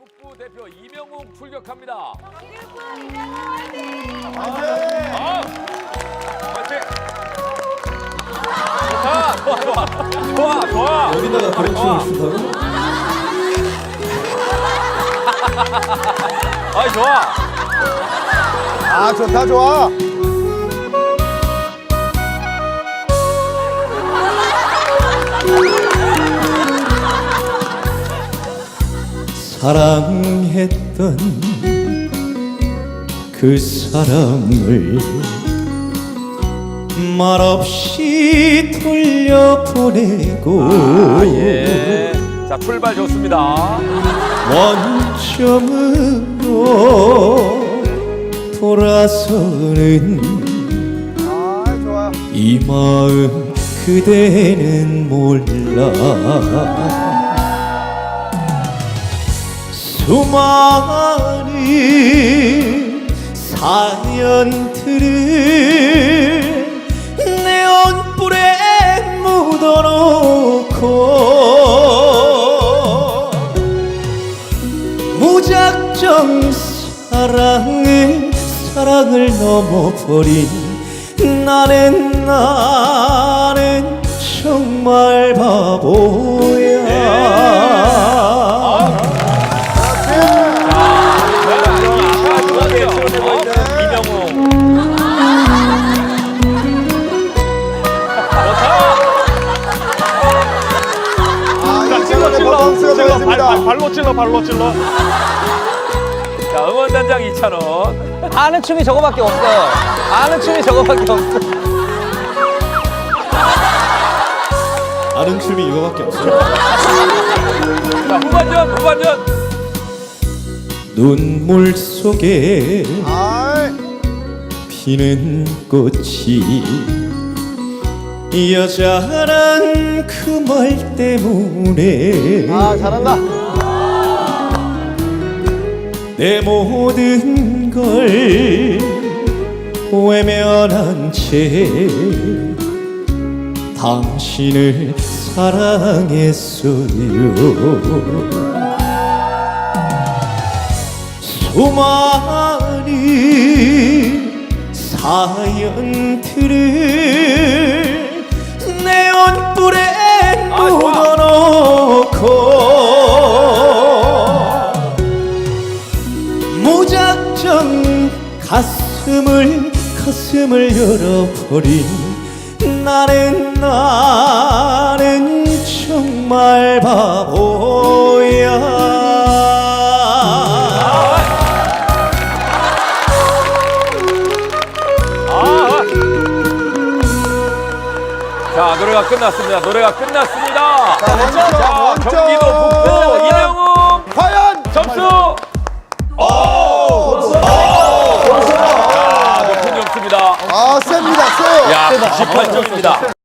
북부 대표 이명웅 출격합니다. 아, 파이팅! 좋다, 좋아, 좋아, 좋아, 좋아. 여기다가? 아이 좋아. 아 좋다 좋아. 사랑했던 그 사랑을 말없이 돌려보내고 아, 예. 자 출발 좋습니다. 원점으로 돌아서는 아 좋아. 이 마음 그대는 몰라 수많은 사연들을 내 옷불에 묻어놓고 무작정 사랑을 사랑을 넘어버린 나는 나는 정말 바보야 찔러, 발, 발. 발로 찔러, 발로 찔러. 자 응원단장 이찬원. 아는 춤이 저거밖에 없어요. 아는 춤이 저거밖에 없어. 아는 춤이 이거밖에 없어요 자 후반전 후반전. 눈물 속에 아 피는 꽃이 여자란 그 말 때문에 아, 잘한다. 내 모든 걸 외면한 채 당신을 사랑했어요 수많은 사연들을 가슴을 가슴을 열어버린 나는 나는 정말 바보야 아. 자 노래가 끝났습니다. 노래가 끝났습니다. 자, 18점입니다.